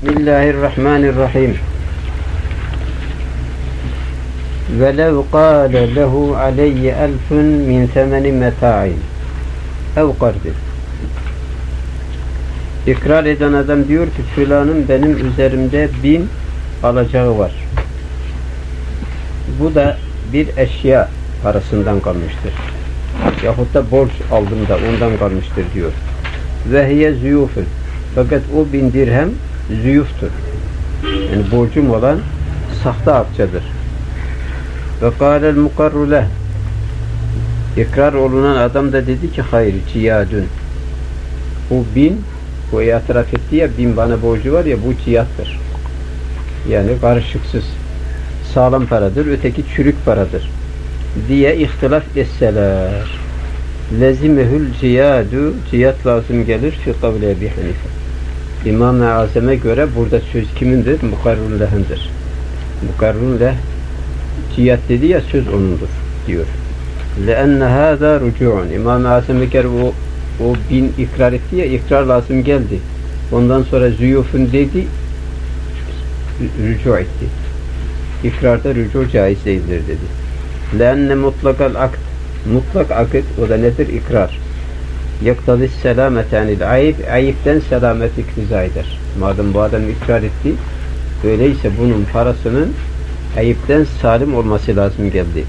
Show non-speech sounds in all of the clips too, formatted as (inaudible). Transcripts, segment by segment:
Bismillahirrahmanirrahim. Velev kâle lehu aleyye elfün min temeni meta'in. Ev kardeş. İkrar eden adam diyor ki filanın benim üzerimde bin alacağı var. Bu da bir eşya parasından kalmıştır. Yahut da borç aldım da ondan kalmıştır diyor. Vehiye züyufun. Fakat o bin dirhem züyuftur. Yani borcum olan sahte akçadır. Ve kâlel mukarru leh. İkrar olunan adam da dedi ki hayır ciyadun. Bu bin bu itiraf etti ya bin bana borcu var ya bu ciyattır. Yani karışıksız sağlam paradır, öteki çürük paradır diye ihtilaf etseler. Lezimehül ciyadu ciyat lazım gelir fi kavle Ebi Hanife. İmam-ı Azam'a göre burada söz kimindir? Mukarrun lehindir. Mukarrun leh ciyat dedi ya söz onundur diyor. لأن هذا رجوع. İmam-ı Azam'a göre o, o bin ikrar etti ya ikrar lazım geldi. Ondan sonra züyufun dedi rücu etti. İkrarda rücu caiz değildir dedi. لأن mutlakal akt mutlak akit o da nedir? İkrar. Yaktadı selamet yani ayıp, ayıpten selamet iktiza eder. Madem bu adam ikrar etti, öyleyse bunun parasının ayıpten salim olması lazım geldi.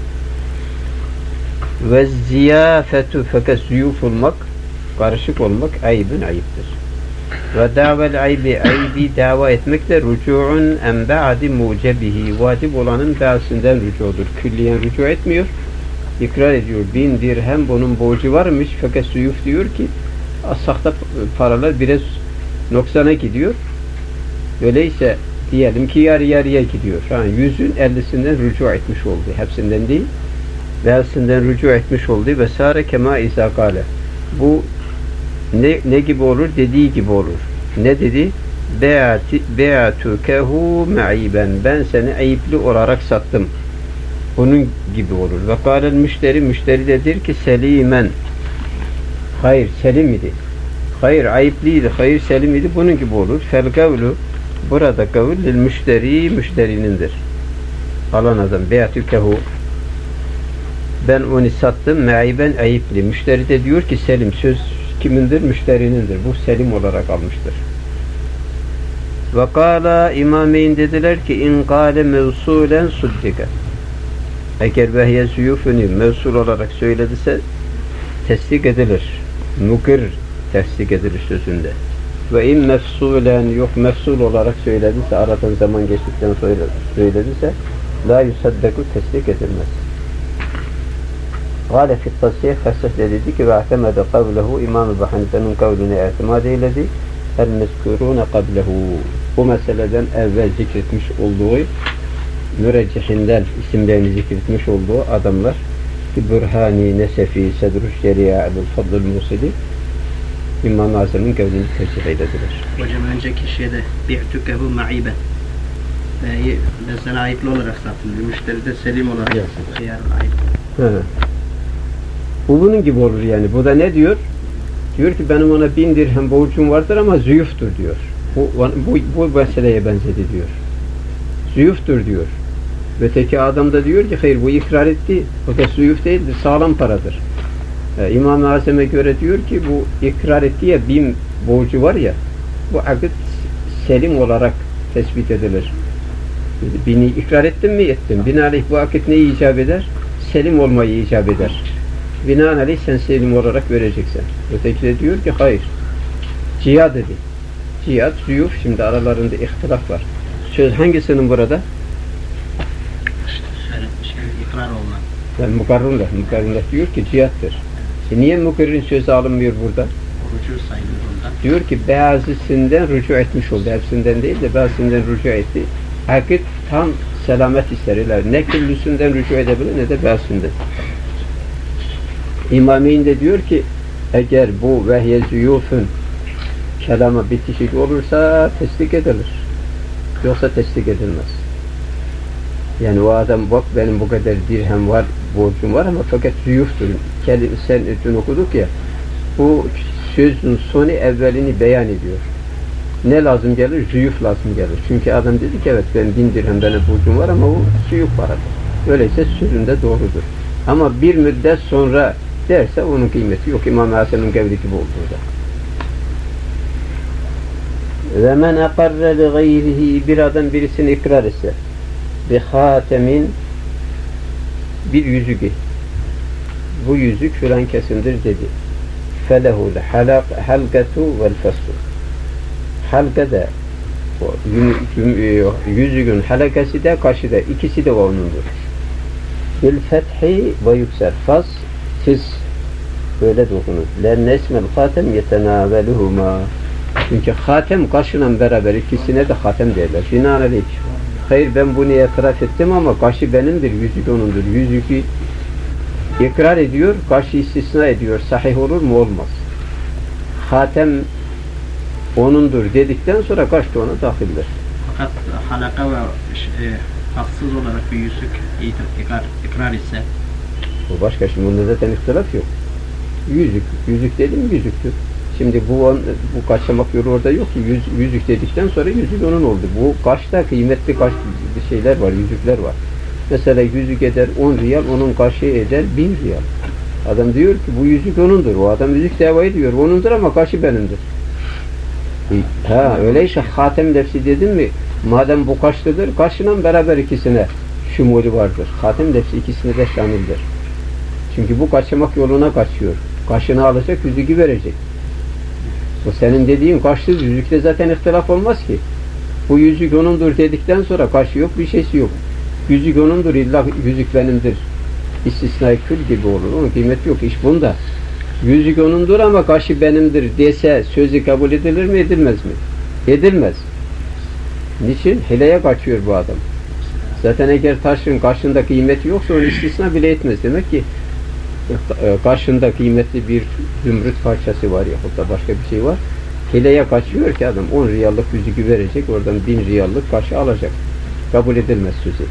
Ve ziyafetu fakat zuyuf olmak, karışık olmak ayıbın ayıptır. Ve davel aybi, aybi dava etmek de rücu'un en ba'di mucebihi, vacip olanın ba'sinden rücudur. Külliyen rücu etmiyor, ikrar ediyor. Bin dirhem bunun borcu varmış fakat suyuf diyor ki sahte paralar biraz noksana gidiyor. Öyleyse diyelim ki yarı yarıya gidiyor. Ha, yüzün ellisinden rücu etmiş oldu. Hepsinden değil. Beyazından rücu etmiş oldu. Ve sâre kema izâkâle. Bu ne, ne gibi olur? Dediği gibi olur. Ne dedi? Be'atukehu me'iben. Ben seni ayıplı olarak sattım. Bunun gibi olur. Ve kâlel müşteri, müşteri dedir ki selimen. Hayır, selim idi. Hayır, ayıplıydı. Hayır, selim idi. Bunun gibi olur. Fel kavlu, burada kavul lil müşteri, müşterinindir. Alan adam, be'atukehu. Ben onu sattım, me'iben ayıplı. Müşteri de diyor ki selim, söz kimindir? Müşterinindir. Bu selim olarak almıştır. Ve kâlâ imameyn dediler ki in kâle mevsulen suddika. Eğer vehye züyufünü mevsul olarak söylediyse tesdik edilir. Mukir tesdik edilir sözünde. Ve in mefsulen yok mefsul olarak söylediyse aradan zaman geçtikten sonra söylediyse la yusaddeku tesdik edilmez. Gale fit tasih fesih dedi ki ve ahtemede kavlehu İmam Ebu Hanife'nin kavline itimat eyledi el mezkurune kablehu bu meseleden evvel zikretmiş olduğu müreccihinden isimlerini zikretmiş olduğu adamlar ki Burhani, Nesefi, Sedruş Şeria, Ebul Fadıl Musili İmam-ı Azam'ın kavlini tercih eylediler. Hocam önceki şeyde bi'tukehu ma'iben. Ben, ben sana ayıplı olarak sattım. Müşteri de selim olarak hıyar ayıp. He. Bu bunun gibi olur yani. Bu da ne diyor? Diyor ki benim ona bin dirhem borcum vardır ama züyuftur diyor. Bu, bu, bu meseleye benzedi diyor. Züyuftur diyor. Öteki adam da diyor ki hayır bu ikrar etti. Fakat züyuf değildir. Sağlam paradır. Ee, İmam-ı Azam'a göre diyor ki bu ikrar etti ya bin borcu var ya bu akit selim olarak tespit edilir. Bini ikrar ettim mi? Ettim. Binaenaleyh bu akit neyi icap eder? Selim olmayı icap eder. Binaenaleyh sen selim olarak vereceksin. Öteki de diyor ki hayır. Cihat dedi. Cihat, züyuf şimdi aralarında ihtilaf var. Söz hangisinin burada? İşte söyle, şey, ikrar olunan. Yani mukarrunla. Mukarrunla diyor ki cihattır. E niye mukarrin sözü alınmıyor burada? Orucu sayılır ondan. Diyor ki bazısından rücu etmiş oldu. Hepsinden değil de bazısından rücu etti. Akit tam selamet isterler. Ne küllüsünden rücu edebilir ne de bazısından. İmameyn de diyor ki eğer bu vehye züyufun kelama bitişik olursa tesdik edilir. Yoksa tesdik edilmez. Yani o adam bak benim bu kadar dirhem var, borcum var ama fakat züyuftur. Sen dün okuduk ya bu sözün sonu evvelini beyan ediyor. Ne lazım gelir? Züyuf lazım gelir. Çünkü adam dedi ki evet ben bin dirhem benim borcum var ama o züyuf paradır. Öyleyse sözünde doğrudur. Ama bir müddet sonra derse onun kıymeti yok. İmam Hasan'ın gevri gibi olduğunda. Ve men akarre li gayrihi bir adam birisini ikrar etse bi hatemin bir yüzüğü bu yüzük filan kesindir dedi. Felehul halak halgatu vel feslu halka da yü- yü- yüzüğün halakası da kaşı da ikisi de onundur. Bil fethi ve yüksel fas siz böyle dokunur. Len nesmel hatem çünkü hatem kaşıyla beraber ikisine de hatem derler. Binaenaleyh hayır ben bunu itiraf ettim ama kaşı benimdir, yüzük onundur. Yüzüğü ikrar ediyor, kaşı istisna ediyor. Sahih olur mu? Olmaz. Hatem onundur dedikten sonra kaç da ona dahildir. Fakat halaka ve e, haksız olarak bir yüzük ikrar, ikrar ise Bu başka şimdi bunda zaten ihtilaf yok. Yüzük, yüzük dedim yüzüktür. Şimdi bu bu kaçamak yolu orada yok ki. Yüz, yüzük dedikten sonra yüzük onun oldu. Bu kaçta kıymetli kaç şeyler var, yüzükler var. Mesela yüzük eder 10 riyal, onun karşı eder 1000 riyal. Adam diyor ki bu yüzük onundur. O adam yüzük dava ediyor. Onundur ama karşı benimdir. Ha öyleyse hatem nefsi dedin mi? Madem bu kaçlıdır, kaçla beraber ikisine şumuli vardır. Hatem nefsi ikisine de şamildir. Çünkü bu kaçamak yoluna kaçıyor. Kaşını alacak, yüzüğü verecek. O senin dediğin kaçlı yüzükte zaten ihtilaf olmaz ki. Bu yüzük onundur dedikten sonra kaşı yok, bir şeysi yok. Yüzük onundur, illa yüzük benimdir. İstisnai kül gibi olur. Onun kıymeti yok. İş bunda. Yüzük onundur ama kaşı benimdir dese sözü kabul edilir mi edilmez mi? Edilmez. Niçin? Hileye kaçıyor bu adam. Zaten eğer taşın karşında kıymeti yoksa onu istisna bile etmez. Demek ki karşında kıymetli bir zümrüt parçası var yahut da başka bir şey var. Hileye kaçıyor ki adam 10 riyallık yüzüğü verecek, oradan 1000 riyallık karşı alacak. Kabul edilmez sözü.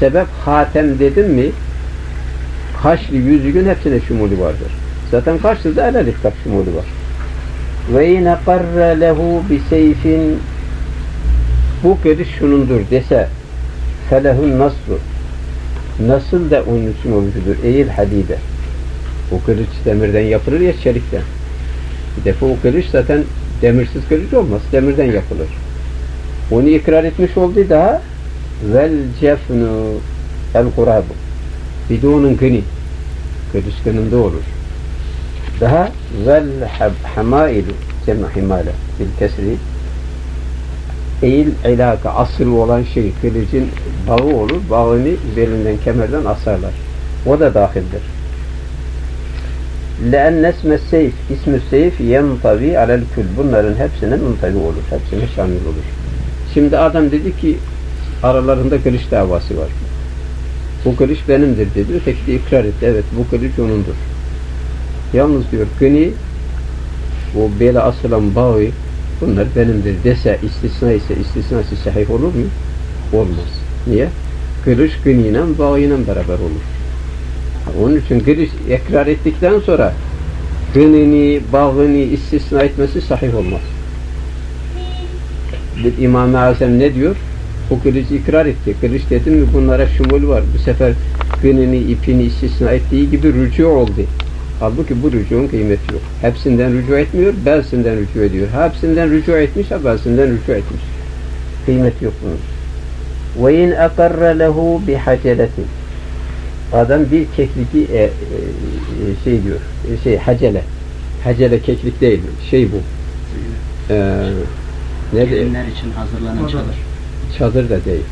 Sebep hatem dedim mi kaşlı yüzüğün hepsine şumulu vardır. Zaten karşıda el elif tak var. Ve yine karre lehu bi seyfin bu kırış şunundur dese felehun nasru nasıl da onun için olucudur eğil hadide o kılıç demirden yapılır ya çelikten bir defa o kılıç zaten demirsiz kılıç olmaz demirden yapılır. Onu ikrar etmiş olduğu daha. Vel cefnu el kurabu bir de onun gını kılıç gınında olur. Daha vel hamailu cem'a himale bil kesri. Eğil ilaka asıl olan şey kılıcın bağı olur. Bağını belinden kemerden asarlar. O da dahildir. لأن اسم السيف ismi seyf yentavi alel kül. Bunların hepsine muntavi olur. Hepsine şamil olur. Şimdi adam dedi ki aralarında kılıç davası var. Bu kılıç benimdir dedi. Öteki de ikrar etti. Evet bu kılıç onundur. Yalnız diyor gını o bele asılan bağı bunlar benimdir dese istisna ise istisnası sahih olur mu? Olmaz. Niye? Kılıç gınıyla bağıyla beraber olur. Onun için kılıç ekrar ettikten sonra gınını, bağını istisna etmesi sahih olmaz. Bir İmam-ı Azam ne diyor? Bu kılıç ikrar etti. Kılıç dedim mi bunlara şumul var. Bu sefer gınını, ipini istisna ettiği gibi rücu oldu. Halbuki bu rücuğun kıymeti yok. Hepsinden rücu etmiyor, belsinden rücu ediyor. Hepsinden rücu etmiş, ha belsinden rücu etmiş. Kıymeti yok bunun. وَاِنْ اَقَرَّ لَهُ بِحَجَلَةٍ Adam bir kekliki e, e, şey diyor, e, şey hacele. Hacele keklik değil, şey bu. E, ne de, için hazırlanan çadır. çadır da değil.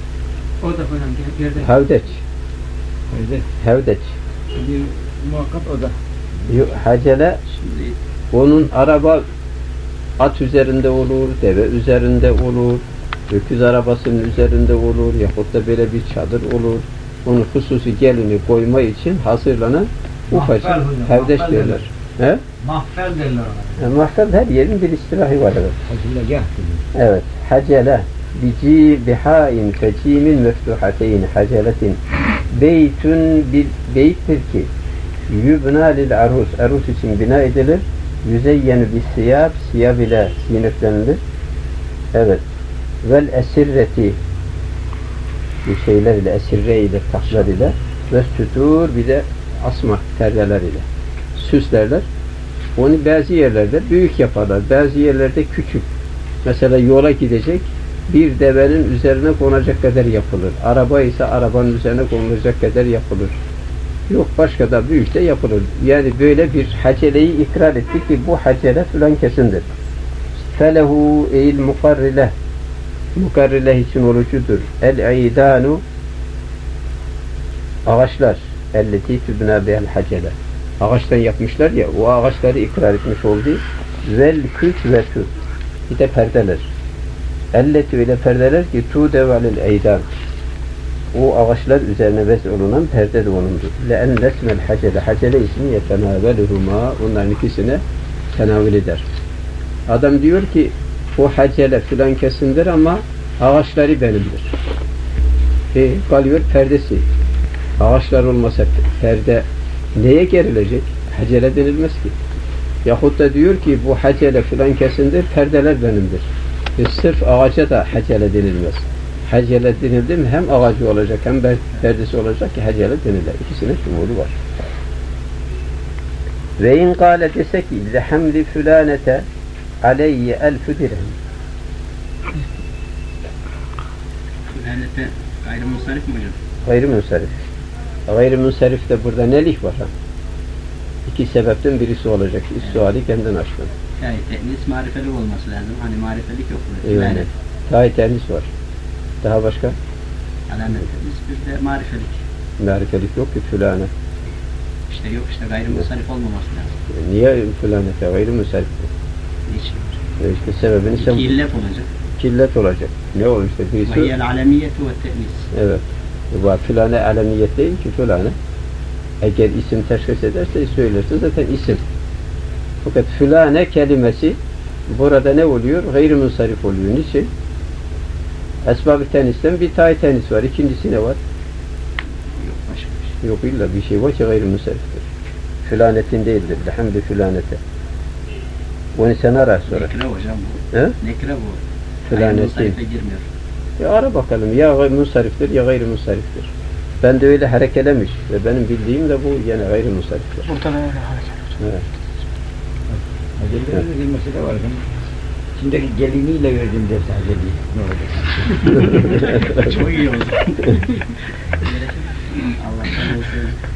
O da falan geride. Havdeç, Geride. havdeç. Bir muhakkak o da. Hacele Şimdi Onun araba at üzerinde olur, deve üzerinde olur, öküz arabasının üzerinde olur, yahut da böyle bir çadır olur. Onu hususi gelini koyma için hazırlanan hocam, hevdeş mahfel derler. He? Mahfel derler ona. E, mahfel her yerin bir istilahı var evet. Hacılegah Evet. Hacele bici bihain fecimin meftuhateyn haceletin beytün bir beyttir ki yubna lil arus arus için bina edilir yüzeyyenu bis siyab siyab ile zinetlenilir Evet. Vel esirreti bir şeyler ile esirre ile taklar ile ve sütur bir de asma perdeler ile süslerler. Onu bazı yerlerde büyük yaparlar. Bazı yerlerde küçük. Mesela yola gidecek bir devenin üzerine konacak kadar yapılır. Araba ise arabanın üzerine konulacak kadar yapılır. Yok başka da büyük de yapılır. Yani böyle bir haceleyi ikrar ettik ki bu hacele filan kesindir. Felehu eil mukarrile mukarrile için olucudur. El-idanu ağaçlar elleti tübna bihel hacele ağaçtan yapmışlar ya o ağaçları ikrar etmiş oldu. Vel küt ve tü bir de perdeler. Elleti öyle perdeler ki tu devalil eydan o ağaçlar üzerine vez olunan perde de onundur. Le en lesmel hacele ismi yetenaveluhuma onların ikisine tenavül eder. Adam diyor ki o hacele filan kesindir ama ağaçları benimdir. E, kalıyor perdesi. Ağaçlar olmasa perde neye gerilecek? Hacele denilmez ki. Yahut da diyor ki bu hacele filan kesindir, perdeler benimdir. E, sırf ağaca da hacele denilmez. Hacele denildi mi hem ağacı olacak hem per- perdesi olacak ki hacele denilir. İkisinin şumulu var. Ve in kâle dese ki lehamli fülanete aleyye elfü dirhem. Lanete gayrimusarif mi hocam? Gayrimünsarif. Gayrimünsarif burada nelik var ha? İki sebepten birisi olacak. İs-suali kendin açtın. Yani tenis marifeli olması lazım. Hani marifelik yok burada. Evet. Tayi tenis var. Daha başka? Alamet tenis bir de marifelik. Marifelik yok ki fülane. İşte yok işte gayrimusarif olmaması lazım. Niye fülanete gayrimünsarif? Niçin? E işte sebebini sen İki illet olacak. killet olacak. Ne olur işte birisi? hiyel alemiyetu ve tenis. Evet. Bu fülane alemiyet değil ki fülane. Eğer isim teşhis ederse söylerse zaten isim. Fakat fülane kelimesi burada ne oluyor? Gayrimünsarif oluyor. Niçin? Esbab-ı tenisten bir tay tenis var. İkincisi ne var? Yok başka bir şey. Yok illa bir şey var ki gayrimünsariftir. Fülanetin değildir. Lehamdi fülanete. Onu sen ara sonra. Nekre hocam bu. He? Nekre bu. Gayrimusarife girmiyor. Ya ara bakalım ya gayrimünsariftir ya gayrimünsariftir. Ben de öyle harekelemiş ve benim bildiğim de bu yine gayrimünsariftir. Ortada öyle hareket. Evet. Acelede bir mesele var. İçindeki geliniyle verdim derse aceleyi. Ne olacak? (laughs) Çok iyi oldu.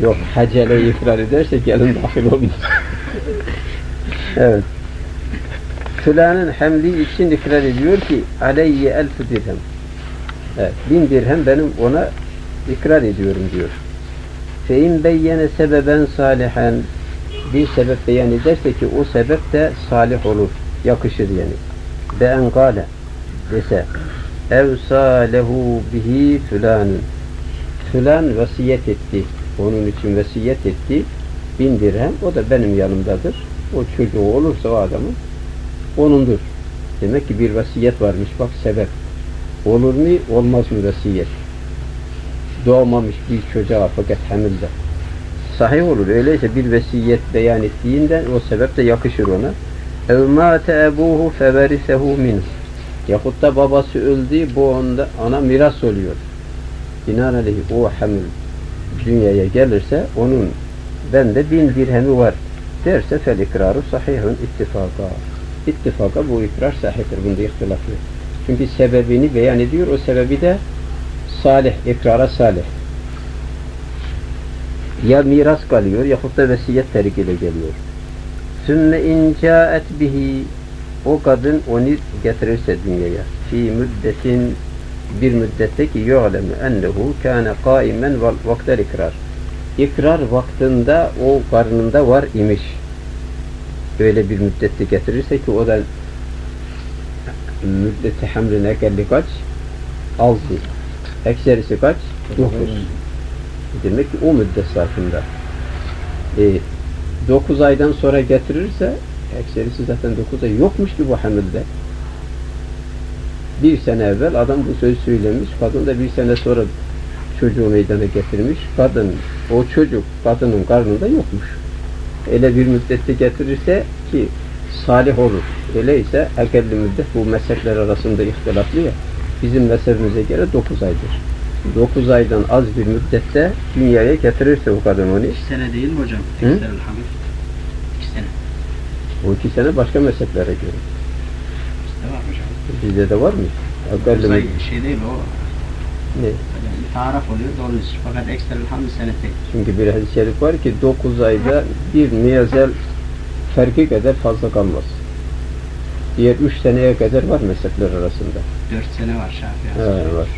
Yok hacele ikrar ederse gelin dahil olmaz. evet. Fülanın hemli için ikrar ediyor ki aleyye elfü dirhem. Evet, bin dirhem benim ona ikrar ediyorum diyor. Fe in beyyene sebeben salihen bir sebep beyan ederse ki o sebep de salih olur, yakışır yani. Be en gale dese ev salehu bihi fülanın Fülan vasiyet etti. Onun için vasiyet etti. Bin dirhem. O da benim yanımdadır O çocuğu olursa o adamın onundur. Demek ki bir vasiyet varmış. Bak sebep. Olur mu? Olmaz mı vasiyet? Doğmamış bir çocuğa fakat hamilde. Sahih olur. Öyleyse bir vesiyet beyan ettiğinden o sebep de yakışır ona. اَوْ مَاتَ اَبُوهُ فَوَرِثَهُ مِنْهُ Yahut da babası öldü, bu onda ana miras oluyor binaenaleyh o hamil dünyaya gelirse onun bende bin dirhemi var derse fel ikraru sahihun ittifaka. İttifaka bu ikrar sahihtir. Bunda ihtilaf yok. Çünkü sebebini beyan ediyor. O sebebi de salih, ikrara salih. Ya miras kalıyor yahut da vesiyet terk ile geliyor. Sümme in caet bihi o kadın onu getirirse dünyaya fi müddetin bir müddette ki yu'lemu ennehu kâne kâimen vaktel ikrar. İkrar vaktinde o karnında var imiş. Böyle bir müddette getirirse ki o da müddeti hamline geldi kaç? Altı. Ekserisi kaç? Dokuz. Demek ki o müddet zarfında. E, dokuz aydan sonra getirirse ekserisi zaten dokuz ay yokmuş ki bu hamilde bir sene evvel adam bu sözü söylemiş. Kadın da bir sene sonra çocuğu meydana getirmiş. Kadın, o çocuk kadının karnında yokmuş. Öyle bir müddette getirirse ki salih olur. Öyleyse ekelli müddet bu mezhepler arasında ihtilaflı ya. Bizim mezhebimize göre 9 aydır. 9 aydan az bir müddette dünyaya getirirse o kadın onu İki sene değil mi hocam? Hı? İki sene. o iki sene başka mezheplere göre. Bizde var hocam. Bizde de var mı? Ekelli Dokuz müddet. şey değil o. Ne? Taraf oluyor doğru. Fakat ekser hamil senete. Çünkü bir hadis-i şerif var ki 9 ayda bir niyazel ferki kadar fazla kalmaz. Diğer 3 seneye kadar var mezhepler arasında. Dört sene var Şafii. Evet, var.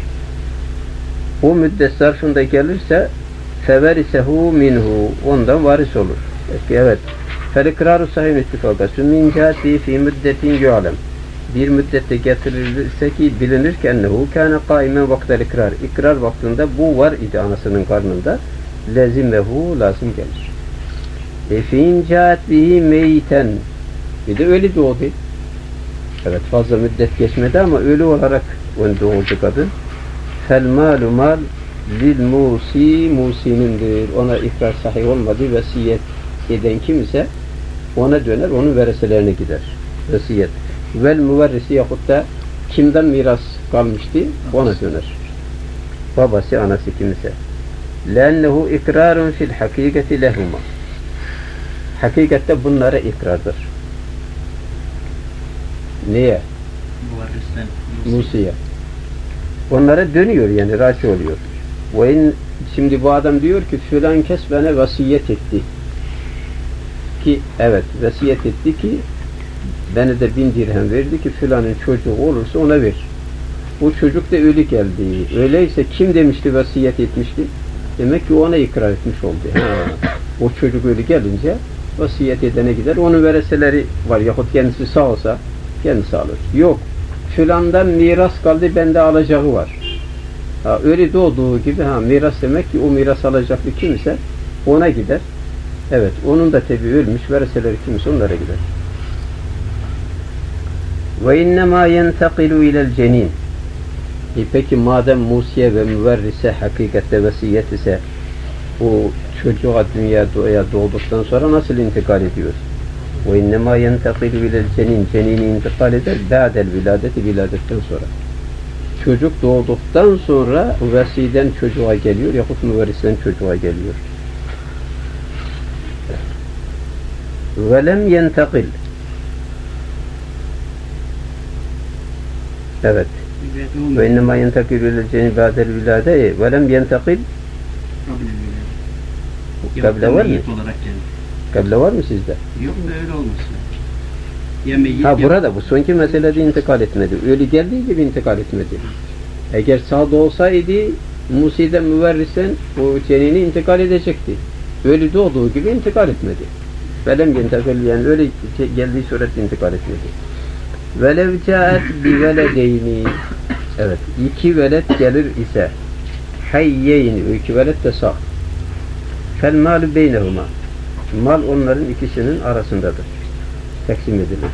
O müddet zarfında gelirse feverisehu minhu ondan varis olur. Peki evet. Felikraru sahih ittifakası min cihati fi müddetin yu'lem. Bir müddette getirilirse ki bilinir ki ennehu kâne kaimen vaktel ikrar. İkrar vaktinde bu var idi anasının karnında. Lezimehu lazım gelir. E fin caat bihi meyten. Bir de ölü doğdu. Evet fazla müddet geçmedi ama ölü olarak onu doğurdu kadın. Fel malu mal lil musi musinindir. Ona ikrar sahih olmadı vesiyet eden kim ise ona döner, onun vereselerine gider. Vesiyet Vel müverrisi yahut da kimden miras kalmıştı ona döner. Babası, anası kim ise. لأنه ikrarun fil hakikati lehuma. Hakikatte bunlara ikrardır. Niye? Muvarristen. Musi'ye. Onlara dönüyor yani raci oluyor. Ve in, şimdi bu adam diyor ki filan kes bana vasiyet etti. Ki evet vasiyet etti ki bana da bin dirhem verdi ki filanın çocuğu olursa ona ver. Bu çocuk da ölü geldi. Öyleyse kim demişti vasiyet etmişti? Demek ki o ona ikrar etmiş oldu. Ha. O çocuk ölü gelince vasiyet edene gider. Onun vereseleri var. Yahut kendisi sağ olsa kendisi alır. Yok. Filandan miras kaldı bende alacağı var. Ha, öyle doğduğu gibi ha, miras demek ki o miras alacaklı kimse ona gider. Evet. Onun da tabi ölmüş. Vereseleri kimse onlara gider. Ve innemâ yentekilu ilel cenin. E peki madem musiye ve müverrise hakikatte vesiyet ise o çocuğa dünya doğduktan sonra nasıl intikal ediyor? Ve innemâ yentekilu ilel cenin. Cenini intikal eder ba'del viladeti viladetten sonra. Çocuk doğduktan sonra vesiden çocuğa geliyor yahut müverristen çocuğa geliyor. Ve lem yentekil. Evet. Ve innema yentekil ilel cenin ba'del vilade ve lem yentekil Kable var mı? Kable var mı sizde? Yok da öyle olmasın. Ha burada bu sonki meselede intikal etmedi. Ölü geldiği gibi intikal etmedi. Eğer sağda olsaydı Musi'den müverrisen o cenini intikal edecekti. Ölü doğduğu gibi intikal etmedi. Velem yentekal yani öyle ge- geldiği surette intikal etmedi. Velev caet bi veledeyni Evet. iki velet gelir ise hayyeyni iki velet de sağ. Fel malu beynehuma Mal onların ikisinin arasındadır. Teksim edilir.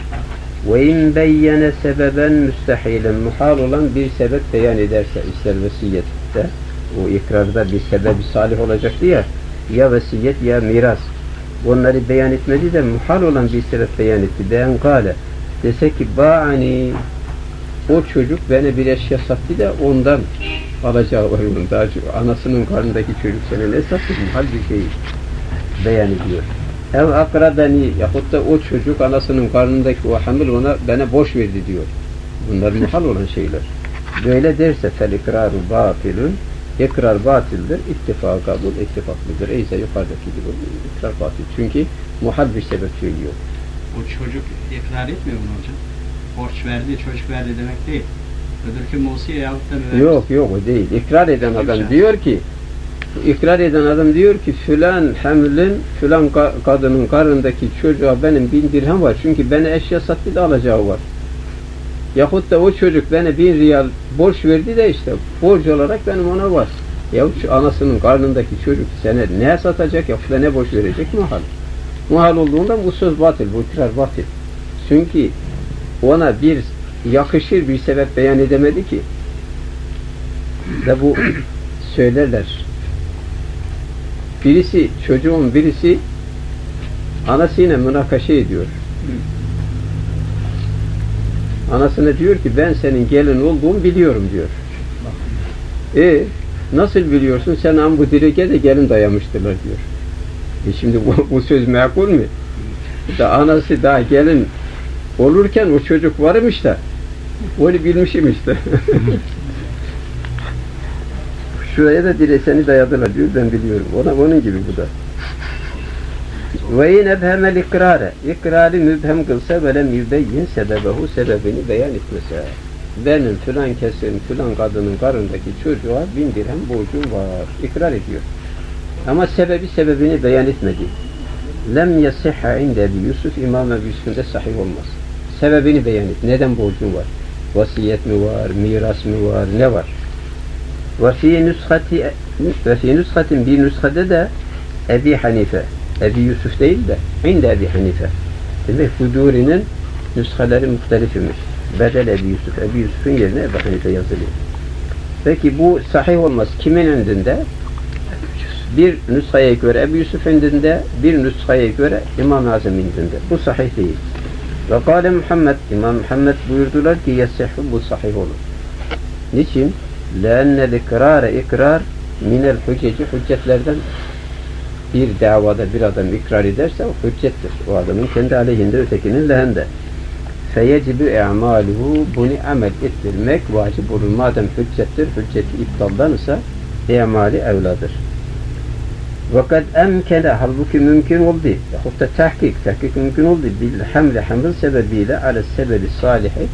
Ve in beyyene sebeben müstehilen muhal olan bir sebep beyan ederse ister vesiyette o ikrarda bir sebebi salih olacaktı ya ya vesiyet ya miras onları beyan etmedi de muhal olan bir sebep beyan etti. Beyan kale dese ki ba'ani o çocuk bana bir eşya sattı da ondan alacağı var onun daha çok. Anasının karnındaki çocuk sana ne sattı? Şey beyan ediyor. Ev akradani yahut da o çocuk anasının karnındaki o hamil ona bana boş verdi diyor. Bunlar muhal (laughs) olan şeyler. Böyle derse fel ikraru batilun ikrar batildir, ittifak kabul ittifaklıdır. Eyse yukarıdaki gibi ikrar batil. Çünkü muhal bir sebep söylüyor. O çocuk ikrar etmiyor mu hocam? Borç verdi, çocuk verdi demek değil. Öbürkü Musiye yahut da müverris. Yok yok o değil. İkrar eden adam Güzel. diyor ki ikrar eden adam diyor ki filan hamlin filan ka- kadının karnındaki çocuğa benim bin dirhem var. Çünkü bana eşya sattı da alacağı var. Yahut da o çocuk bana bin riyal borç verdi de işte borç olarak benim ona var. Ya anasının karnındaki çocuk sana ne satacak ya ne borç verecek muhal. Muhal olduğundan bu söz batıl, bu ikrar batıl. Çünkü ona bir yakışır bir sebep beyan edemedi ki ve bu söylerler. Birisi, çocuğun birisi anasıyla münakaşa ediyor. Anasına diyor ki ben senin gelin olduğumu biliyorum diyor. E nasıl biliyorsun? Sen an bu direke de gelin dayamıştılar diyor. E şimdi bu, bu söz makul mü? Da anası daha gelin olurken o çocuk varmış da onu bilmişim işte. (laughs) Şuraya da direseni dayadılar diyor ben biliyorum. Ona onun gibi bu da. Ve in ebhemel ikrare. İkrarı mübhem kılsa ve lem yübeyyin sebebehu sebebini beyan etmese. Benim filan kesin filan kadının karındaki çocuğa bin dirhem borcum var. İkrar ediyor. Ama sebebi sebebini beyan etmedi. Lem yasihha inde Ebi Yusuf İmam Ebi Yusuf'un da sahih olmaz. Sebebini beyan et. Neden borcun var? Vasiyet mi var? Miras mı var? Ne var? Ve fi nüshati ve fi nüshatin bir nüshade de Ebi Hanife. Ebi Yusuf değil de inde Ebi Hanife. Demek Huduri'nin nüshaleri muhtelif imiş. Bedel Ebi Yusuf. Ebi Yusuf'un yerine Ebu Hanife yazılıyor. Peki bu sahih olmaz. Kimin indinde? Bir nüshaya göre Ebu Yusuf indinde, bir nüshaya göre İmam-ı Azam indinde. Bu sahih değil. Ve kâle Muhammed, İmam Muhammed buyurdular ki yesihhu bu sahih olur. Niçin? لَاَنَّ الْاِكْرَارَ ikrar minel hücceci hüccetlerden bir davada bir adam ikrar ederse o hüccettir. O adamın kendi aleyhinde ötekinin lehende. Feyecibü e'maluhu bunu amel ettirmek vacip olur. Madem hüccettir, hücceti iptaldansa emali evladır. Fakat emkene halbuki mümkün oldu. Yahut da tahkik, tahkik mümkün oldu. Bil hamle hamil sebebiyle ala sebebi salihi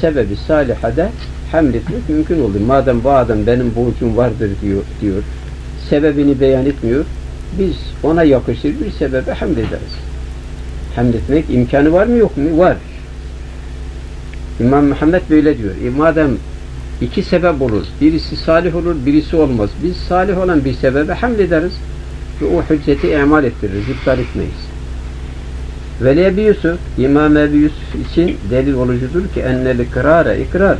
sebebi salihada hamletmek mümkün oldu. Madem bu adam benim borcum vardır diyor, diyor. Sebebini beyan etmiyor. Biz ona yakışır bir sebebe hamlederiz. Hamletmek imkanı var mı yok mu? Var. İmam Muhammed böyle diyor. E madem iki sebep olur. Birisi salih olur, birisi olmaz. Biz salih olan bir sebebe hamlederiz ve o hücceti emal ettiririz, iptal etmeyiz. Veli Ebi Yusuf, İmam Ebi Yusuf için delil olucudur ki ennel ikrara ikrar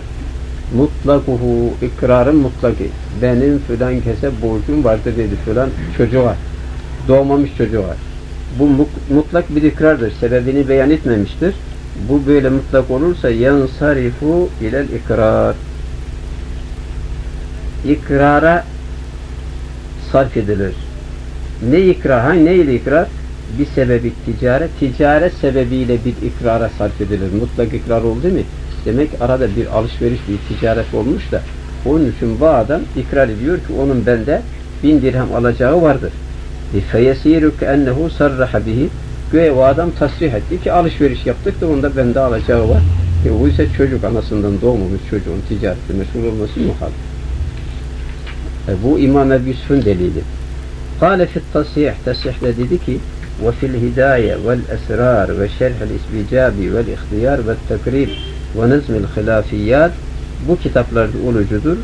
mutlakuhu ikrarın mutlaki. Benim filan kese borcum vardır dedi filan çocuğa. Doğmamış çocuğa. Bu mutlak bir ikrardır. Sebebini beyan etmemiştir. Bu böyle mutlak olursa yansarifu ilel ikrar. İkrara sarf edilir. Ne ikrar? Ha, ne ile ikrar? Bir sebebi ticaret. Ticaret sebebiyle bir ikrara sarf edilir. Mutlak ikrar oldu mu? Demek arada bir alışveriş, bir ticaret olmuş da onun için bu adam ikrar ediyor ki onun bende bin dirhem alacağı vardır. فَيَسِيرُ كَأَنَّهُ sarraha bihi Göğe o adam tasrih etti ki alışveriş yaptık da onda bende alacağı var. E, o ise çocuk anasından doğmamış çocuğun ticareti meşhur olması muhal. E, bu İmam Ebu Yusuf'un delili. Kale fit tasih, tasihde dedi ki ve fil hidaye vel esrar ve şerhel isbicabi vel ihtiyar ve tekrib ve nezmil hilafiyat bu kitaplarda olucudur.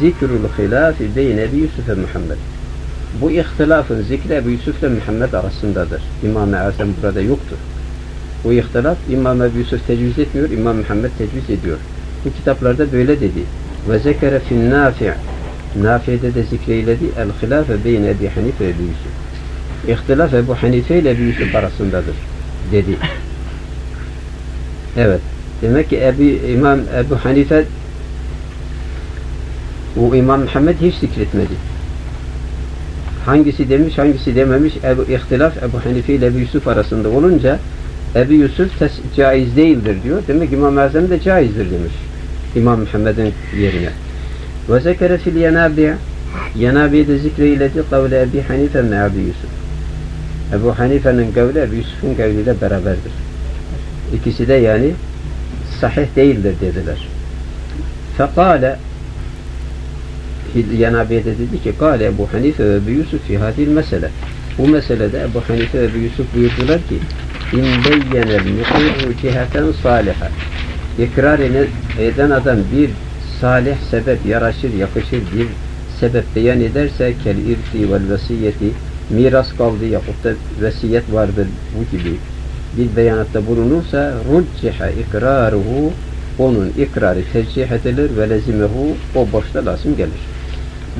Zikrul hilafi beyne Ebi Yusuf ve Muhammed. Bu ihtilafın zikri Ebu Yusuf ile Muhammed arasındadır. İmam-ı Azam burada yoktur. Bu ihtilaf İmam Ebu Yusuf tecviz etmiyor, İmam Muhammed tecviz ediyor. Bu kitaplarda böyle dedi. Ve zekere fin nafi' Nafi'de de zikreyledi. El hilafe beyne Ebi Hanife ve Ebu Yusuf. İhtilaf Ebu Hanife ile Ebu Yusuf arasındadır. Dedi. Evet. Demek ki Ebu, İmam Ebu Hanife o İmam Muhammed hiç zikretmedi. Hangisi demiş, hangisi dememiş Ebu, ihtilaf Ebu Hanife ile Ebu Yusuf arasında olunca Ebu Yusuf caiz değildir diyor. Demek İmam Azam da caizdir demiş. İmam Muhammed'in yerine. Ve zekere fil yenabi' Yenabi'de zikreyledi kavle Ebu Hanife ve Ebu Yusuf. Ebu Hanife'nin kavli Ebu Yusuf'un kavliyle beraberdir. İkisi de yani sahih değildir dediler. Fekale Yenabi'de dedi ki Kale Ebu Hanife ve Ebu Yusuf fi hadil mesele. Bu meselede Ebu Hanife ve Ebu Yusuf buyurdular ki İn beyyenel mukiru ciheten saliha İkrar eden adam bir salih sebep yaraşır, yakışır bir sebep beyan ederse kel irti vel vesiyeti miras kaldı yahut da vesiyet vardır bu gibi bir beyanatta bulunursa rucciha ikraruhu onun ikrarı tercih edilir ve lezimehu o boşta lazım gelir.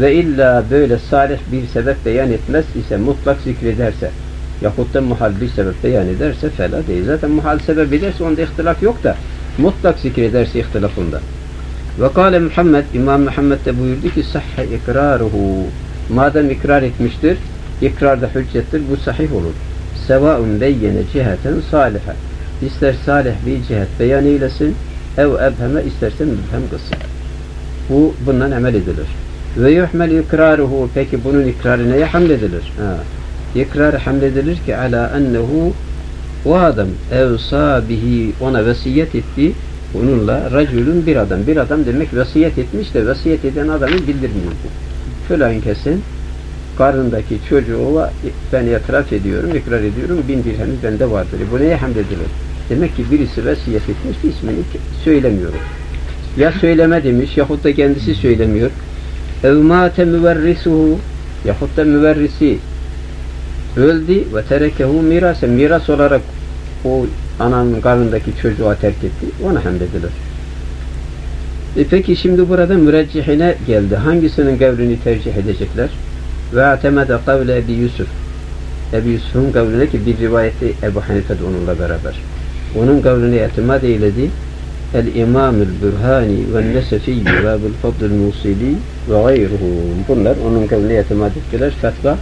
Ve illa böyle salih bir sebep beyan etmez ise mutlak zikrederse yahut da muhal bir sebep beyan ederse fela değil. Zaten muhal sebep ederse onda ihtilaf yok da Mutlak zikrederse ihtilafında. Ve kâle Muhammed, İmam Muhammed de buyurdu ki sahhe ikraruhu. Madem ikrar etmiştir, ikrar da hüccettir, bu sahih olur. Sevaun beyyene ciheten salihe. İster salih bir cihet beyan eylesin, ev ebheme isterse mübhem kılsın. Bu bundan amel edilir. Ve yuhmel ikraruhu peki bunun ikrarı neye hamledilir? Ha. İkrar hamledilir ki ala ennehu o adam evsa bihi ona vesiyet etti onunla racülün bir adam. Bir adam demek vesiyet etmiş de vesiyet eden adamı bildirmiyor. Falan kesin karnındaki çocuğu ben itiraf ediyorum, ikrar ediyorum, bin dirhemi bende vardır. Bu neye hamledilir? Demek ki birisi vesiyet etmiş, ismini söylemiyorum. Ya söyleme demiş, yahut da kendisi söylemiyor. Ev mâte müverrisuhu yahut da müverrisi öldü ve terekehu mirase miras olarak o ananın karnındaki çocuğa terk etti. Ona hamledilir. E peki şimdi burada müreccihine geldi. Hangisinin kavlini tercih edecekler? Ve atemede kavle Ebi Yusuf. Ebi Yusuf'un kavline ki bir rivayette Ebu Hanife de onunla beraber. Onun kavline itimat eyledi. El-İmamül Bürhani ve Nesefi ve Ebu'l Fadlül Musili ve gayruhum. Bunlar onun kavline itimat ettiler. Fetva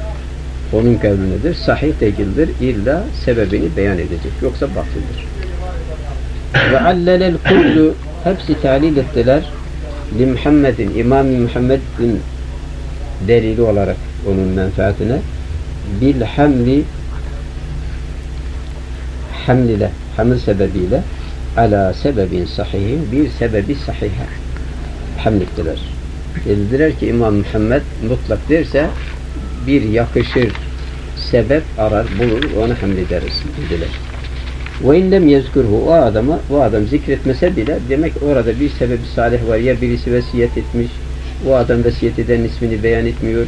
onun kavlinedir. Sahih değildir. İlla sebebini beyan edecek. Yoksa batıldır. Ve allelel kullu hepsi talil ettiler. Li Muhammed'in, İmam Muhammed'in delili olarak onun menfaatine bil hamli hamlile, hamil sebebiyle ala sebebin sahihin bir sebebi sahiha hamlettiler. Dediler ki İmam Muhammed mutlak derse bir yakışır sebep arar, bulur, onu hamlederiz dediler. Ve indem yezkurhu o adama, o adam zikretmese bile demek orada bir sebebi salih var. Ya birisi vesiyet etmiş, o adam vesiyet eden ismini beyan etmiyor.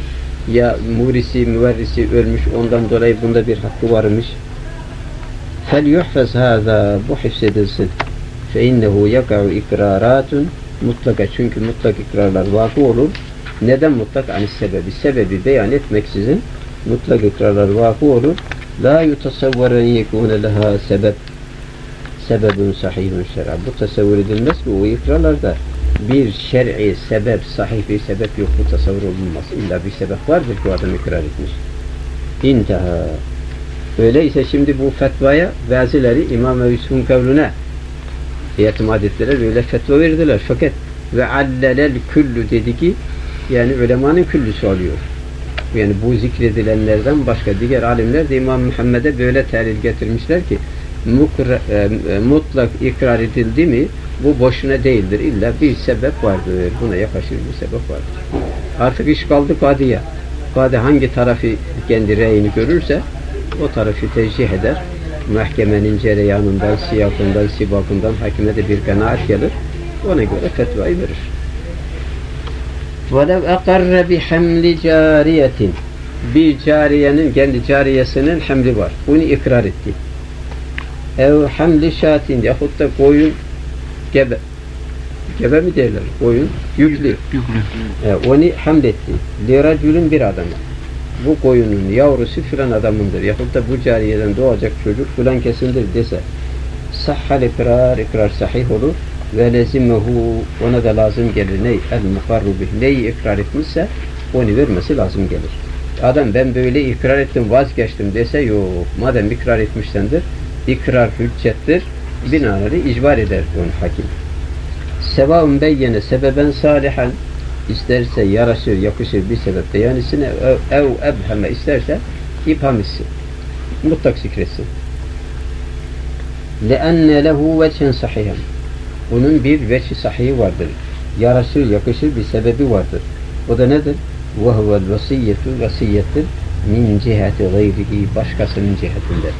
Ya murisi, müverrisi ölmüş, ondan dolayı bunda bir hakkı varmış. Fel yuhfaz hâzâ, bu hifzedilsin. Fe innehu yaka'u ikraratun mutlaka çünkü mutlak ikrarlar vakı olur. Neden mutlak? Ani sebebi. Sebebi beyan etmeksizin mutlak ikrarlar vakı olur. La yutasavveren yekûne leha sebep sebebun sahihun şer'a. Bu tasavvur edilmez ki o ikrarlarda bir şer'i sebep, sahih bir sebep yok. Bu tasavvur olunmaz. İlla bir sebep vardır ki o adam ikrar etmiş. İnteha. Öyleyse şimdi bu fetvaya bazıları İmam Yusuf'un kavlüne itimat ettiler. Böyle fetva verdiler. Fakat ve allelel küllü dedi ki yani ulemanın küllüsü oluyor. Yani bu zikredilenlerden başka diğer alimler de İmam Muhammed'e böyle telil getirmişler ki e, e, mutlak ikrar edildi mi bu boşuna değildir. İlla bir sebep vardır. Buna yakışır bir sebep vardır. Artık iş kaldı kadıya. Kadı hangi tarafı kendi reyini görürse o tarafı tercih eder. Mahkemenin cereyanından, siyakından, sibakından hakime de bir kanaat gelir. Ona göre fetvayı verir. وَلَوْ اَقَرَّ بِحَمْلِ cariyetin Bir cariyenin, kendi cariyesinin hamli var. Bunu ikrar etti. Ev hamli şatin yahut da koyun gebe. Gebe mi derler? Koyun yüklü. E, onu hamletti. Liracülün bir adamı. Bu koyunun yavrusu filan adamındır. Yahut da bu cariyeden doğacak çocuk filan kesindir dese. Sahhal ikrar, ikrar sahih olur ve lezimehu ona da lazım gelir ney el mukarru bih neyi ikrar etmişse onu vermesi lazım gelir. Adam ben böyle ikrar ettim vazgeçtim dese yok madem ikrar etmişsendir ikrar hüccettir binaları icbar eder onu hakim. Sevaun beyyene sebeben salihan isterse yaraşır, yakışır bir sebep beyanisine ev, ev ebheme isterse ibham etsin. Mutlak zikretsin. لَأَنَّ لَهُ وَجْهًا صَحِيحًا Bunun bir veçhi sahihi vardır. Yaraşır, yakışır bir sebebi vardır. O da nedir? وَهُوَ الْوَسِيَّةُ Vasiyettir. Min cihati gayrihi başkasının cihetinde.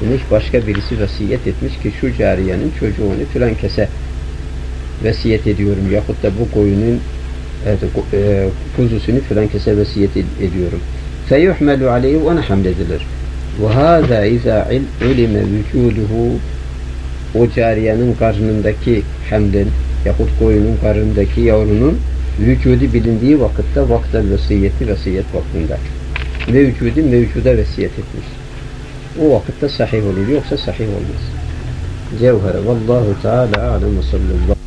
Demiş başka birisi vasiyet etmiş ki şu cariyenin çocuğunu filan kese vesiyet ediyorum yahut da bu koyunun evet, e, kuzusunu filan kese vesiyet ediyorum. Feyuhmelu aleyhi ona hamledilir. Ve hâzâ izâ ulime vücuduhu o cariyenin karnındaki hamlin yahut koyunun karnındaki yavrunun vücudu bilindiği vakitte vaktel vesiyeti vesiyet vaktinde mevcudu mevcuda vesiyet etmiş. O vakitte sahih olur. Yoksa sahih olmaz. cevhere. Vallahu Teala alem ve sallallahu